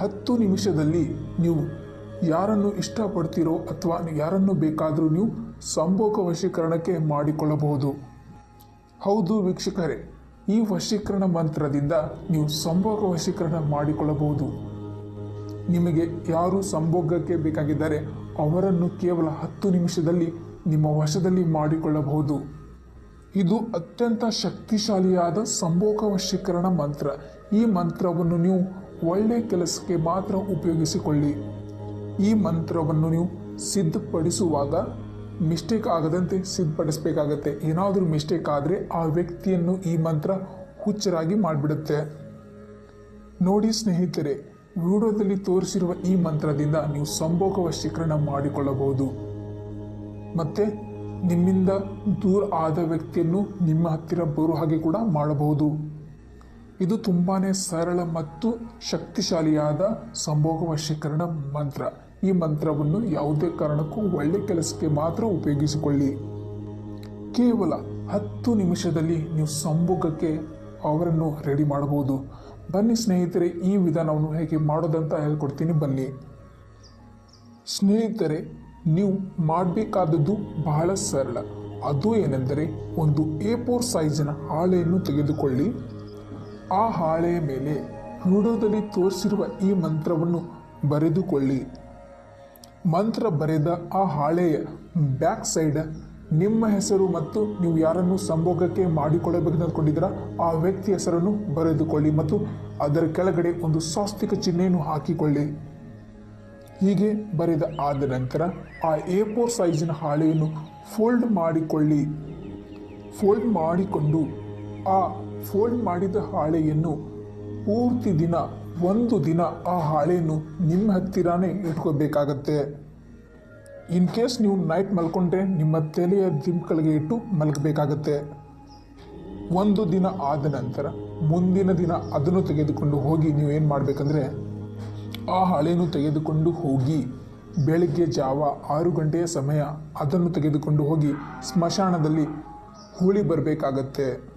ಹತ್ತು ನಿಮಿಷದಲ್ಲಿ ನೀವು ಯಾರನ್ನು ಇಷ್ಟಪಡ್ತೀರೋ ಅಥವಾ ಯಾರನ್ನು ಬೇಕಾದರೂ ನೀವು ಸಂಭೋಗ ವಶೀಕರಣಕ್ಕೆ ಮಾಡಿಕೊಳ್ಳಬಹುದು. ಹೌದು ವೀಕ್ಷಕರೇ, ಈ ವಶೀಕರಣ ಮಂತ್ರದಿಂದ ನೀವು ಸಂಭೋಗ ವಶೀಕರಣ ಮಾಡಿಕೊಳ್ಳಬಹುದು. ನಿಮಗೆ ಯಾರು ಸಂಭೋಗಕ್ಕೆ ಬೇಕಾಗಿದ್ದರೆ ಅವರನ್ನು ಕೇವಲ ಹತ್ತು ನಿಮಿಷದಲ್ಲಿ ನಿಮ್ಮ ವಶದಲ್ಲಿ ಮಾಡಿಕೊಳ್ಳಬಹುದು. ಇದು ಅತ್ಯಂತ ಶಕ್ತಿಶಾಲಿಯಾದ ಸಂಭೋಗ ವಶೀಕರಣ ಮಂತ್ರ. ಈ ಮಂತ್ರವನ್ನು ನೀವು ಒಳ್ಳೆಯ ಕೆಲಸಕ್ಕೆ ಮಾತ್ರ ಉಪಯೋಗಿಸಿಕೊಳ್ಳಿ. ಈ ಮಂತ್ರವನ್ನು ನೀವು ಸಿದ್ಧಪಡಿಸುವಾಗ ಮಿಸ್ಟೇಕ್ ಆಗದಂತೆ ಸಿದ್ಧಪಡಿಸಬೇಕಾಗತ್ತೆ. ಏನಾದರೂ ಮಿಸ್ಟೇಕ್ ಆದರೆ ಆ ವ್ಯಕ್ತಿಯನ್ನು ಈ ಮಂತ್ರ ಹುಚ್ಚರಾಗಿ ಮಾಡಿಬಿಡುತ್ತೆ. ನೋಡಿ ಸ್ನೇಹಿತರೆ, ವಿಡಿಯೋದಲ್ಲಿ ತೋರಿಸಿರುವ ಈ ಮಂತ್ರದಿಂದ ನೀವು ಸಂಭೋಗ ವಶೀಕರಣ ಮಾಡಿಕೊಳ್ಳಬಹುದು. ಮತ್ತು ನಿಮ್ಮಿಂದ ದೂರ ಆದ ವ್ಯಕ್ತಿಯನ್ನು ನಿಮ್ಮ ಹತ್ತಿರ ಬರುವ ಹಾಗೆ ಕೂಡ ಮಾಡಬಹುದು. ಇದು ತುಂಬಾ ಸರಳ ಮತ್ತು ಶಕ್ತಿಶಾಲಿಯಾದ ಸಂಭೋಗ ವಶೀಕರಣ ಮಂತ್ರ. ಈ ಮಂತ್ರವನ್ನು ಯಾವುದೇ ಕಾರಣಕ್ಕೂ ಒಳ್ಳೆ ಕೆಲಸಕ್ಕೆ ಮಾತ್ರ ಉಪಯೋಗಿಸಿಕೊಳ್ಳಿ. ಕೇವಲ ಹತ್ತು ನಿಮಿಷದಲ್ಲಿ ನೀವು ಸಂಭೋಗಕ್ಕೆ ಅವರನ್ನು ರೆಡಿ ಮಾಡಬಹುದು. ಬನ್ನಿ ಸ್ನೇಹಿತರೆ, ಈ ವಿಧಾನವನ್ನು ಹೇಗೆ ಮಾಡೋದಂತ ಹೇಳ್ಕೊಡ್ತೀನಿ ಬನ್ನಿ. ಸ್ನೇಹಿತರೆ, ನೀವು ಮಾಡಬೇಕಾದದ್ದು ಬಹಳ ಸರಳ. ಅದು ಏನೆಂದರೆ, ಒಂದು ಎ ಫೋರ್ ಸೈಜಿನ ಹಾಳೆಯನ್ನು ತೆಗೆದುಕೊಳ್ಳಿ. ಆ ಹಾಳೆಯ ಮೇಲೆ ವಿಡಿಯೋದಲ್ಲಿ ತೋರಿಸಿರುವ ಈ ಮಂತ್ರವನ್ನು ಬರೆದುಕೊಳ್ಳಿ. ಮಂತ್ರ ಬರೆದ ಆ ಹಾಳೆಯ ಬ್ಯಾಕ್ ಸೈಡ್ ನಿಮ್ಮ ಹೆಸರು ಮತ್ತು ನೀವು ಯಾರನ್ನು ಸಂಭೋಗಕ್ಕೆ ಮಾಡಿಕೊಳ್ಳಬೇಕು ಅಂದ್ಕೊಂಡಿದ್ದೀರಾ, ಆ ವ್ಯಕ್ತಿ ಹೆಸರನ್ನು ಬರೆದುಕೊಳ್ಳಿ ಮತ್ತು ಅದರ ಕೆಳಗಡೆ ಒಂದು ಸ್ವಾಸ್ತಿಕ ಚಿಹ್ನೆಯನ್ನು ಹಾಕಿಕೊಳ್ಳಿ. ಹೀಗೆ ಬರೆದ ಆದ ನಂತರ ಆ ಎ ಫೋರ್ ಸೈಜಿನ ಹಾಳೆಯನ್ನು ಫೋಲ್ಡ್ ಮಾಡಿಕೊಳ್ಳಿ. ಫೋಲ್ಡ್ ಮಾಡಿಕೊಂಡು ಆ ಫೋಲ್ಡ್ ಮಾಡಿದ ಹಾಳೆಯನ್ನು ಪೂರ್ತಿ ದಿನ, ಒಂದು ದಿನ ಆ ಹಾಳೆಯನ್ನು ನಿಮ್ಮ ಹತ್ತಿರನೇ ಇಟ್ಕೋಬೇಕಾಗತ್ತೆ. ಇನ್ ಕೇಸ್ ನೀವು ನೈಟ್ ಮಲ್ಕೊಂಡ್ರೆ ನಿಮ್ಮ ತಲೆಯ ದಿಂಪುಗಳಿಗೆ ಇಟ್ಟು ಮಲಗಬೇಕಾಗತ್ತೆ. ಒಂದು ದಿನ ಆದ ನಂತರ ಮುಂದಿನ ದಿನ ಅದನ್ನು ತೆಗೆದುಕೊಂಡು ಹೋಗಿ ನೀವು ಏನು ಮಾಡಬೇಕಂದ್ರೆ, ಆ ಹಾಳೆಯನ್ನು ತೆಗೆದುಕೊಂಡು ಹೋಗಿ ಬೆಳಗ್ಗೆ ಜಾವ ಆರು ಗಂಟೆಯ ಸಮಯ ಅದನ್ನು ತೆಗೆದುಕೊಂಡು ಹೋಗಿ ಸ್ಮಶಾನದಲ್ಲಿ ಹೂಳಿ ಬರಬೇಕಾಗತ್ತೆ.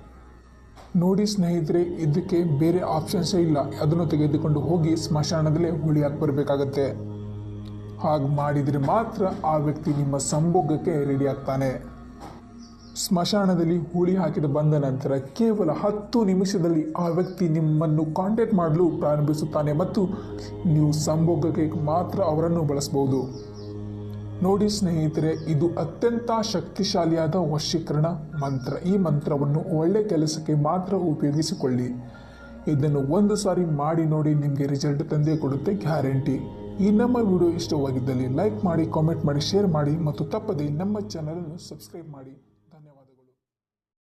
ನೋಡಿ ಸ್ನೇಹಿತರೆ, ಇದಕ್ಕೆ ಬೇರೆ ಆಪ್ಷನ್ಸೇ ಇಲ್ಲ. ಅದನ್ನು ತೆಗೆದುಕೊಂಡು ಹೋಗಿ ಸ್ಮಶಾನದಲ್ಲೇ ಹುಳಿ ಹಾಕಿ ಬರಬೇಕಾಗತ್ತೆ. ಹಾಗೆ ಮಾಡಿದರೆ ಮಾತ್ರ ಆ ವ್ಯಕ್ತಿ ನಿಮ್ಮ ಸಂಭೋಗಕ್ಕೆ ರೆಡಿ ಆಗ್ತಾನೆ. ಸ್ಮಶಾನದಲ್ಲಿ ಹುಳಿ ಹಾಕಿದ ಬಂದ ನಂತರ ಕೇವಲ ಹತ್ತು ನಿಮಿಷದಲ್ಲಿ ಆ ವ್ಯಕ್ತಿ ನಿಮ್ಮನ್ನು ಕಾಂಟ್ಯಾಕ್ಟ್ ಮಾಡಲು ಪ್ರಾರಂಭಿಸುತ್ತಾನೆ ಮತ್ತು ನೀವು ಸಂಭೋಗಕ್ಕೆ ಮಾತ್ರ ಅವರನ್ನು ಬಳಸಬಹುದು ನೋಡಿ ಸ್ನೇಹಿತರೆ, ಇದು ಅತ್ಯಂತ ಶಕ್ತಿಶಾಲಿಯಾದ ವಶೀಕರಣ ಮಂತ್ರ. ಈ ಮಂತ್ರವನ್ನು ಒಳ್ಳೆ ಕೆಲಸಕ್ಕೆ ಮಾತ್ರ ಉಪಯೋಗಿಸಿಕೊಳ್ಳಿ. ಇದನ್ನು ಒಂದು ಸಾರಿ ಮಾಡಿ ನೋಡಿ ನಿಮಗೆ ರಿಸಲ್ಟ್ ತಂದೇ ಕೊಡುತ್ತೆ ಗ್ಯಾರಂಟಿ ಈ ನಮ್ಮ ವಿಡಿಯೋ ಇಷ್ಟವಾಗಿದ್ದಲ್ಲಿ ಲೈಕ್ ಮಾಡಿ ಕಾಮೆಂಟ್ ಮಾಡಿ ಶೇರ್ ಮಾಡಿ, ಮತ್ತು ತಪ್ಪದೆ ನಮ್ಮ ಚಾನಲನ್ನು ಸಬ್ಸ್ಕ್ರೈಬ್ ಮಾಡಿ.